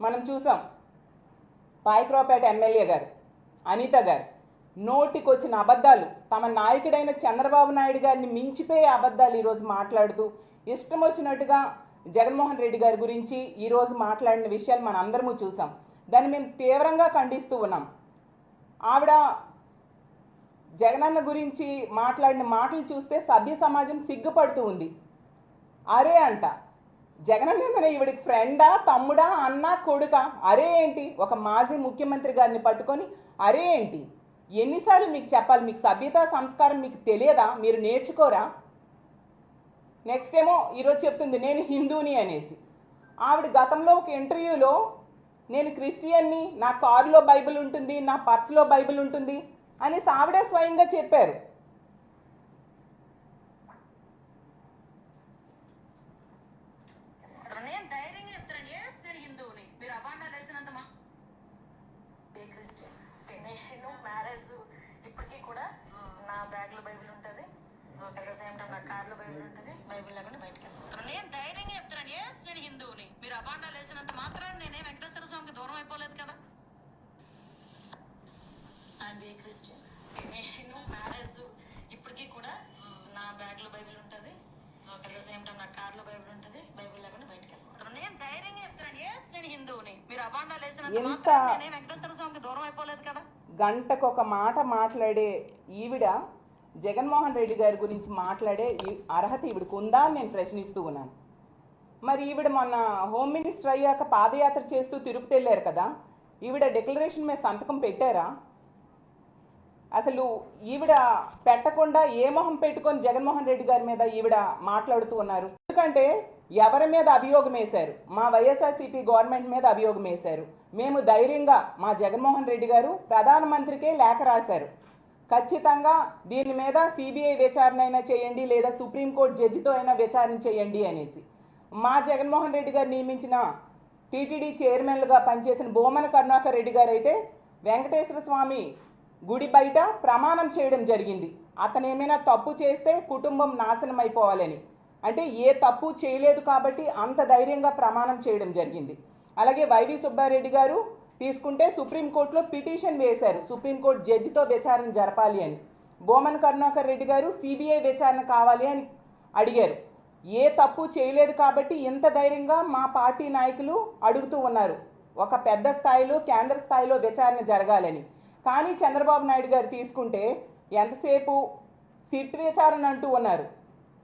మనం చూసాం. పాయక్రావుపేట ఎమ్మెల్యే గారు అనిత గారు నోటికొచ్చిన అబద్ధాలు తమ నాయకుడైన చంద్రబాబు నాయుడు గారిని మించిపోయే అబద్ధాలు ఈరోజు మాట్లాడుతూ ఇష్టం వచ్చినట్టుగా జగన్మోహన్ రెడ్డి గారి గురించి ఈరోజు మాట్లాడిన విషయాలు మన అందరము చూసాం. దాన్ని మేము తీవ్రంగా ఖండిస్తూ ఉన్నాం. ఆవిడ జగనన్న గురించి మాట్లాడిన మాటలు చూస్తే సభ్య సమాజం సిగ్గుపడుతూ ఉంది. అరే అంట జగనన్న ఏమైనా ఈవిడికి ఫ్రెండా తమ్ముడా అన్న కొడుక? అరే ఏంటి? ఒక మాజీ ముఖ్యమంత్రి గారిని పట్టుకొని అరే ఏంటి? ఎన్నిసార్లు మీకు చెప్పాలి? మీకు సభ్యత సంస్కారం మీకు తెలియదా? మీరు నేర్చుకోరా? నెక్స్ట్ ఏమో ఈరోజు చెప్తుంది నేను హిందూని అనేసి. ఆవిడ గతంలో ఒక ఇంటర్వ్యూలో నేను క్రిస్టియన్ని నా కారులో బైబిల్ ఉంటుంది నా పర్సులో బైబిల్ ఉంటుంది అనేసి ఆవిడే స్వయంగా చెప్పారు చెప్తున్నాను. నేను ధైర్యంగా చెప్తున్నాను ఎస్ నేను హిందువుని మీరు అబాండాలు వేసినంత మా ఏ క్రిస్టియన్ నేను మ్యారేజ్ ఇప్పటికీ కూడా నా బ్యాగ్లో బైబిల్ ఉంటుంది అట్ ద సేమ్ టైం నా కార్లో బైబిల్ ఉంటుంది బైబిల్ లేకుండా బయటకి వెళ్తాను. నేను ధైర్యంగా చెప్తున్నాను ఎస్ నేను హిందువుని మీరు అబాండాలు వేసినంత మాత్రం నేనే వెంకటేశ్వర స్వామికి దూరం అయిపోలేదు కదా అండ్ ఏ క్రిస్టియన్ నేను మ్యారేజ్ ఇప్పటికీ కూడా నా బ్యాగ్లో బైబిల్ ఉంటుంది అట్ ద సేమ్ టైం నా కార్లో బైబిల్ ఉంటుంది బైబిల్ లేకుండా బయటకి వెళ్తాను. నేను ధైర్యంగా చెప్తున్నాను ఎస్ నేను హిందువుని మీరు అబాండాలు వేసినంత మాత్రం నేనే వెంకటేశ్వర స్వామికి దూరం అయిపోలేదు కదా గంటకు ఒక మాట మాట్లాడే ఈవిడ జగన్మోహన్ రెడ్డి గారి గురించి మాట్లాడే ఈ అర్హత ఈవిడకు ఉందా అని నేను ప్రశ్నిస్తూ ఉన్నాను. మరి ఈవిడ మొన్న హోమ్ మినిస్టర్ అయ్యాక పాదయాత్ర చేస్తూ తిరుపతి వెళ్ళారు కదా ఈవిడ డిక్లరేషన్ మీద సంతకం పెట్టారా? అసలు ఈవిడ పెట్టకుండా ఏ మొహం పెట్టుకొని జగన్మోహన్ రెడ్డి గారి మీద ఈవిడ మాట్లాడుతూ ఉన్నారు? ఎందుకంటే ఎవరి మీద అభియోగం వేశారు? మా వైఎస్ఆర్సీపీ గవర్నమెంట్ మీద అభియోగం వేశారు. మేము ధైర్యంగా మా జగన్మోహన్ రెడ్డి గారు ప్రధానమంత్రికే లేఖ రాశారు. ఖచ్చితంగా దీని మీద సిబిఐ విచారణ అయినా చేయండి లేదా సుప్రీంకోర్టు జడ్జితో అయినా విచారణ చేయండి అనేసి. మా జగన్మోహన్ రెడ్డి గారు నియమించిన టీటీడీ చైర్మన్లుగా పనిచేసిన బోమన కరుణాకర్ రెడ్డి గారు అయితే వెంకటేశ్వర స్వామి గుడి బయట ప్రమాణం చేయడం జరిగింది. అతను ఏమైనా తప్పు చేస్తే కుటుంబం నాశనం అయిపోవాలని అంటే ఏ తప్పు చేయలేదు కాబట్టి అంత ధైర్యంగా ప్రమాణం చేయడం జరిగింది. అలాగే వైవి సుబ్బారెడ్డి గారు తీసుకుంటే సుప్రీంకోర్టులో పిటిషన్ వేశారు. సుప్రీంకోర్టు జడ్జితో విచారణ జరపాలి అని. బోమన్ కరుణాకర్ రెడ్డి గారు సిబిఐ విచారణ కావాలి అని అడిగారు. ఏ తప్పు చేయలేదు కాబట్టి ఇంత ధైర్యంగా మా పార్టీ నాయకులు అడుగుతూ ఉన్నారు. ఒక పెద్ద స్థాయిలో కేంద్ర స్థాయిలో విచారణ జరగాలని. కానీ చంద్రబాబు నాయుడు గారు తీసుకుంటే ఎంతసేపు సిట్ విచారణ అంటూ ఉన్నారు.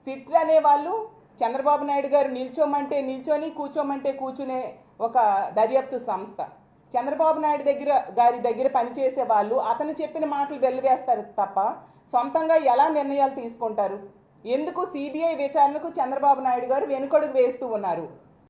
సిట్ అనే వాళ్ళు చంద్రబాబు నాయుడు గారు నిల్చోమంటే నిల్చొని కూర్చోమంటే కూర్చునే ఒక దర్యాప్తు సంస్థ. చంద్రబాబు నాయుడు దగ్గర గారి దగ్గర పనిచేసే వాళ్ళు అతను చెప్పిన మాటలు వెల్లివేస్తారు తప్ప సొంతంగా ఎలా నిర్ణయాలు తీసుకుంటారు? ఎందుకు సిబిఐ విచారణకు చంద్రబాబు నాయుడు గారు వెనుకడుగు వేస్తూ ఉన్నారు?